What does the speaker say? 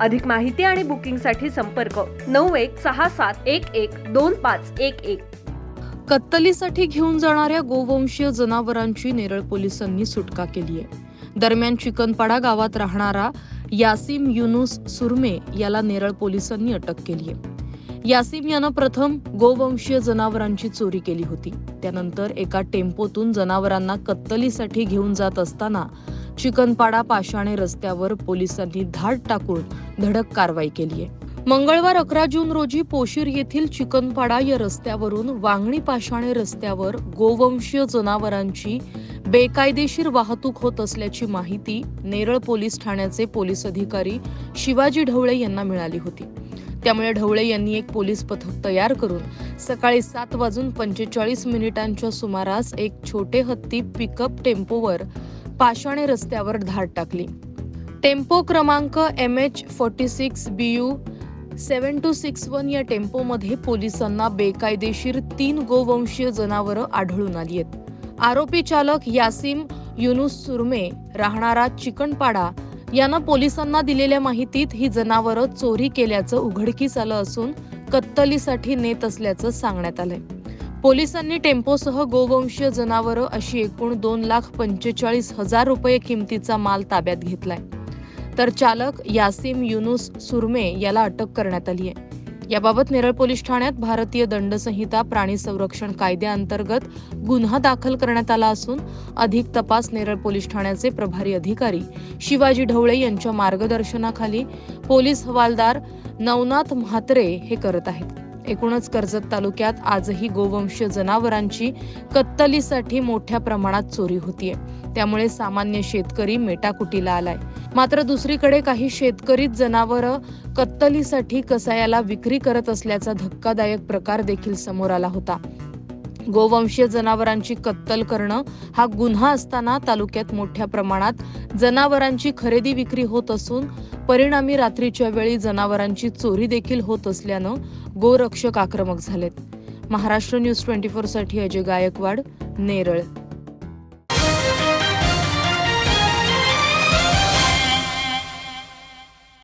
अधिक माहिती आणि बुकिंगसाठी संपर्क नऊ एक सहा सात एक एक दोन पाच एक एक. कत्तलीसाठी घेऊन जाणाऱ्या गोवंशीय जनावरांची नेरळ पोलिसांनी सुटका केली आहे. दरम्यान चिकनपाडा गावात राहणारा यासिम युनुस सुरमे याला नेरळ पोलिसांनी अटक केली आहे. यासिम यानं प्रथम गोवंशीय जनावरांची चोरी केली होती. त्यानंतर एका टेम्पोतून जनावरांना कत्तलीसाठी घेऊन जात असताना चिकनपाडा पाषाणे रस्त्यावर पोलिसांनी धाड टाकून धडक कारवाई केली आहे. मंगळवार अकरा जून रोजी पोशीर येथील चिकनपाडा या रस्त्यावरून वांगणी पाषाणे रस्त्यावर गोवंशीय जनावरांची बेकायदेशीर वाहतूक होत असल्याची माहिती नेरळ पोलीस ठाण्याचे पोलीस अधिकारी शिवाजी ढवळे यांना मिळाली होती. त्यामुळे ढवळे यांनी एक पोलीस पथक तयार करून सकाळी सात वाजून पंचेचाळीस मिनिटांच्या सुमारास एक छोटे हत्ती पिकअप टेम्पोवर पाषाणे रस्त्यावर धाड टाकली. टेम्पो क्रमांक M H forty six B U seven two six one या टेम्पोमध्ये पोलिसांना बेकायदेशीर तीन गोवंशीय जनावरं आढळून आली आहेत. आरोपी चालक यासिम युनुस सुरमे राहणारा चिकनपाडा यानं पोलिसांना दिलेल्या माहितीत ही जनावरं चोरी केल्याचं उघडकीस आलं असून कत्तलीसाठी नेत असल्याचं सांगण्यात आलंय. पोलिसांनी टेम्पोसह गोवंशीय जनावरं अशी एकूण दोन लाख पंचेचाळीस हजार रुपये किमतीचा माल ताब्यात घेतलाय. तर चालक यासिम युनुस सुरमे याला अटक करण्यात आली आहे याबाबत नेरळ पोलीस ठाण्यात भारतीय दंड संहिता प्राणी संरक्षण कायद्याअंतर्गत गुन्हा दाखल करण्यात आला असून अधिक तपास नेरळ पोलीस ठाण्याचे प्रभारी अधिकारी शिवाजी ढवळे यांच्या मार्गदर्शनाखाली पोलीस हवालदार नवनाथ म्हात्रे हे करत आहेत. एकूणच कर्जत तालुक्यात आजही गोवंशीय जनावरांची कत्तलीसाठी मोठ्या प्रमाणात चोरी होतीये. त्यामुळे सामान्य शेतकरी मेटाकुटीला आलाय. मात्र दुसरीकडे काही शेतकरीच जनावरं कत्तलीसाठी कसायाला विक्री करत असल्याचा धक्कादायक प्रकार देखील समोर आला होता. गोवंशीय जनावरांची कत्तल करणं हा गुन्हा असताना तालुक्यात मोठ्या प्रमाणात जनावरांची खरेदी विक्री होत असून परिणामी रात्रीच्या वेळी जनावरांची चोरी देखील होत असल्यानं गोरक्षक आक्रमक झालेत. महाराष्ट्र न्यूज ट्वेंटी फोरसाठी अजय गायकवाड नेरळ.